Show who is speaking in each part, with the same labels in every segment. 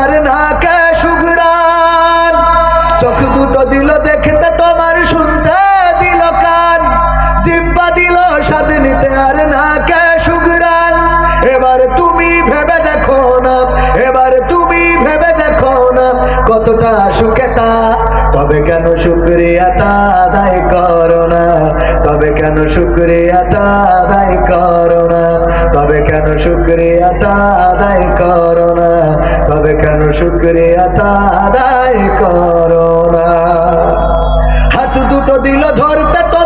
Speaker 1: আর না কে সুগরান চোখ দুটো দিল দেখতে, তোমার শুনতে দিল কান। জিব্বা দিল স্বাদ নিতে, আর না কে সুগরান এবার তুমি ভেবে দেখো না, এবার তুমি ভেবে দেখো না কতটা সুখে তা তবে কেন শুক্রিয়াটা আদায় করো না? তবে কেন শুক্রিয়াটা আদায় করো না? তবে কেন শুক্রিয়াটা আদায় করো না? তবে কেন শুক্রিয়া তাদাই করো না? হাত দুটো দিল ধরতে তোমার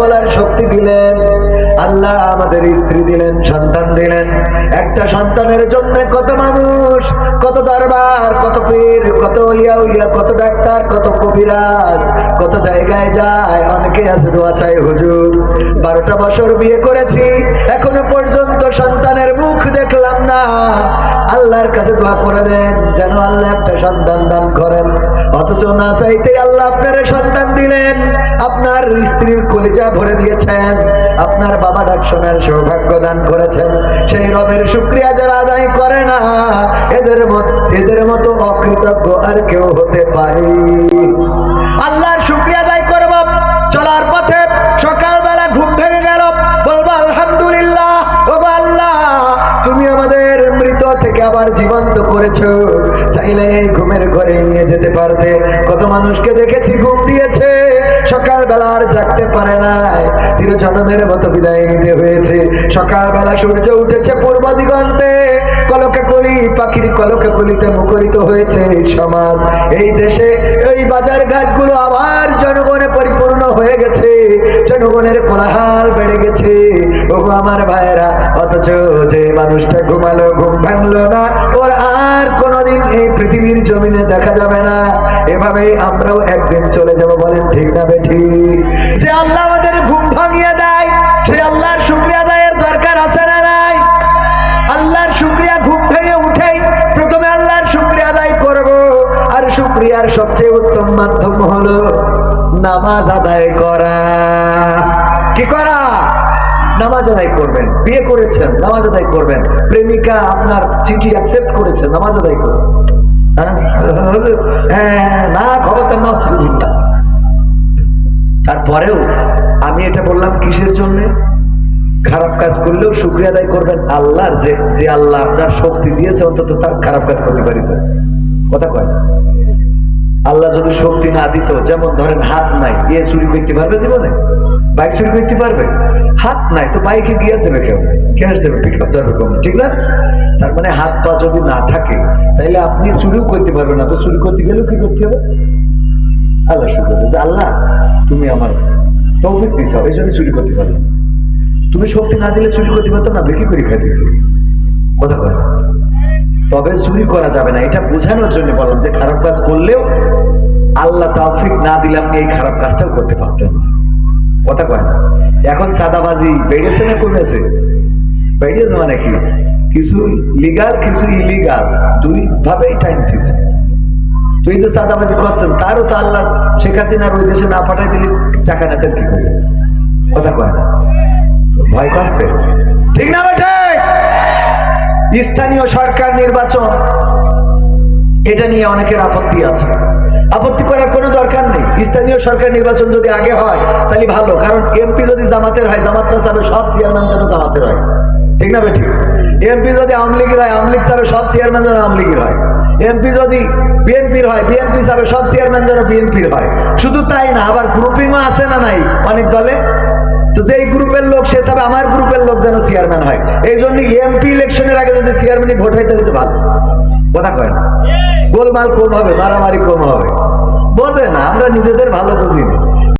Speaker 1: বলার শক্তি দিলেন। আল্লাহ আমাদের স্ত্রী দিলেন, সন্তান দিলেন। একটা সন্তানের জন্য কত মানুষ, কত দরবার, কত পীর, কত উলিয়া উলিয়া, কত ডাক্তার, কত কবিরাজ, কত জায়গায় যায়। অনেকে আছে দোয়া চাই হুজুর, বারোটা বছর বিয়ে করেছি, এখনও পর্যন্ত সন্তানের মুখ দেখলাম না। আল্লাহর কাছে দোয়া করে দেন, যেন আল্লাহ একটা সন্তান দান করেন। অথচ না চাইতে আল্লাহ আপনার সন্তান দিলেন। আপনার স্ত্রীর কলিজা ভরে দিয়েছেন। আপনার বাবা ডাক শোনার সৌভাগ্য দান করেছেন। সেই রবের শুক্রিয়া যারা আদায় করে না, এদের মত- এদের মতো অকৃতজ্ঞ আর কেউ হতে পারে। করেছ? চাইলে ঘুমের ঘরে নিয়ে যেতে পারতে। কত মানুষকে দেখেছি ঘুম দিয়েছে। সকালবেলা আর জাগতে পারে নাই। চিরজনমের মতো বিদায় নিতে হয়েছে। সকালবেলা সূর্য উঠেছে পূর্ব দিগন্তে। কলি পাখির কলকে কলিতে মুখরিত হয়েছে এই সমাজ। এই দেশে এই বাজার ঘাটগুলো আবার জনগণে পরিপূর্ণ হয়ে গেছে। জনগণের কোলাহাল বেড়ে গেছে। ও আমার ভাইয়েরা, অথচ যে মানুষটা ঘুমালো, ঘুম ভাঙলো না, ওর আর কোনোদিন এই পৃথিবীর জমিনে দেখা যাবে না। এভাবে আমরাও একদিন চলে যাব বলেন ঠিক না ঠিক? যে আল্লাহ আমাদের ঘুম ভাঙিয়ে সবচেয়ে উত্তম মাধ্যম হলো নামাজ আদায় করা। কি করা? নামাজ আদায় করবেন বিয়ে করেছেন নামাজ আদায় করবেন। প্রেমিকা আপনার চিঠি অ্যাকসেপ্ট করেছে নামাজ আদায় করবেন। হ্যাঁ? হ্যাঁ, না তারপরেও আমি এটা বললাম কিসের জন্য? খারাপ কাজ করলেও শুক্রিয়া আদায় করবেন আল্লাহর যে যে আল্লাহ আপনার শক্তি দিয়েছে অন্তত খারাপ কাজ করতে পারিছে। কথা কয়? আল্লাহ যদি শক্তি না দিত, যেমন ধরেন হাত নাই দিয়ে চুরি করতে পারবে জীবনে? বাইক চুরি করতে পারবে? হাত নাই, তো বাইকে গিয়ার দেবে কেউ? ক্যাশ দেবে পিক আপ ধরবে কম ঠিক না? তার মানে হাত পা যদি না থাকে তাহলে আপনি চুরিও করতে পারবেন না। তো চুরি করতে গেলেও কি করতে হবে? আল্লাহ শুক্র যে, আল্লাহ, তুমি আমার তৌফিক দিছ, এই জন্য চুরি করতে পারলাম। তুমি শক্তি না দিলে চুরি করতে পারতাম না বিক্রি করে খাইতে কথা কয় তবে চুরি করা যাবে না। এটা বোঝানোর জন্য বললাম যে খারাপ কাজ করলেও আল্লাহ তাফিক না দিলে আপনি এই খারাপ কাজটাও করতে পারতেন। কথা কয় না। এখন সাদাবাজি বেড়েছে না কমেছে? বেড়েছে মানে কি? কিছু লিগাল কিছু ইলিগাল দুই ভাবেই টাইমতেছে তুই যে সাদাবাজি করছেন, তারও তো আল্লাহ শেখ হাসিনার ওই দেশে না পাঠাই দিলি টাকা নেতেন কি করে? কথা কয় না। ভয় করছে? ঠিক না বেটে? স্থানীয় সরকার নির্বাচন, এটা নিয়ে অনেকের আপত্তি আছে। আপত্তি করার কোনো দরকার নেই। স্থানীয় সরকার নির্বাচন যদি আগে হয়, তাহলে ভালো। কারণ এমপি যদি জামাতের হয়, জামাতরা চাবে সব চেয়ারম্যান যেন জামাতের হয়। ঠিক না বেঠিক এমপি যদি আওয়ামী লীগের হয়, আওয়ামী লীগ চাবে সব চেয়ারম্যান যেন আওয়ামী লীগের হয়। এমপি যদি বিএনপির হয়, বিএনপি চাবে সব চেয়ারম্যান যেন বিএনপির হয়। শুধু তাই না, আবার গ্রুপিংও আছে না নাই অনেক দলে? তো যেই গ্রুপের লোক, সে হিসাবে আমার গ্রুপের লোক যেন চেয়ারম্যান হয়। এই জন্য এমপি ইলেকশনের আগে যদি চেয়ারম্যানই ভোট হয়, তাহলে তো ভালো। কথা কয় না? গোলমাল কম হবে, মারামারি কম হবে। বোঝে না, আমরা নিজেদের ভালো বুঝি না।